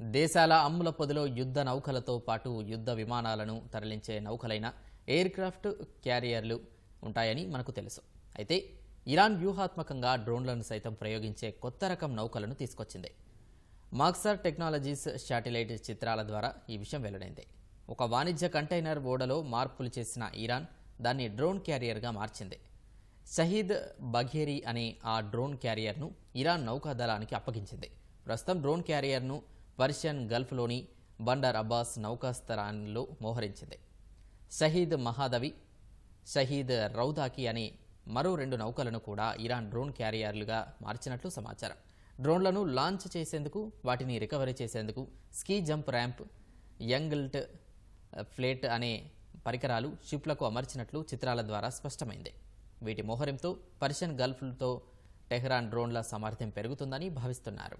దేశాల అమ్ముల పొదిలో యుద్ధ నౌకలతో పాటు యుద్ధ విమానాలను తరలించే నౌకలైన ఎయిర్ క్రాఫ్ట్ క్యారియర్లు ఉంటాయని మనకు తెలుసు. అయితే ఇరాన్ వ్యూహాత్మకంగా డ్రోన్లను సైతం ప్రయోగించే కొత్త రకం నౌకలను తీసుకొచ్చింది. మాక్సర్ టెక్నాలజీస్ శాటిలైట్ చిత్రాల ద్వారా ఈ విషయం వెల్లడైంది. ఒక వాణిజ్య కంటైనర్ ఓడలో మార్పులు చేసిన ఇరాన్ దాన్ని డ్రోన్ క్యారియర్గా మార్చింది. షహీద్ బఘేరి అనే ఆ డ్రోన్ క్యారియర్ను ఇరాన్ నౌకాదళానికి అప్పగించింది. ప్రస్తుతం డ్రోన్ క్యారియర్ను పర్షియన్ గల్ఫ్లోని బండర్ అబ్బాస్ నౌకాస్థానంలో మోహరించింది. షహీద్ మహాదవి షహీద్ రౌదాకి అనే మరో రెండు నౌకలను కూడా ఇరాన్ డ్రోన్ క్యారియర్లుగా మార్చినట్లు సమాచారం. డ్రోన్లను లాంచ్ చేసేందుకు వాటిని రికవరీ చేసేందుకు ski jump ramp angled flat అనే పరికరాలు షిప్లకు అమర్చినట్లు చిత్రాల ద్వారా స్పష్టమైంది. వీటి మోహరింతో పర్షియన్ గల్ఫ్తో టెహ్రాన్ డ్రోన్ల సామర్థ్యం పెరుగుతుందని భావిస్తున్నారు.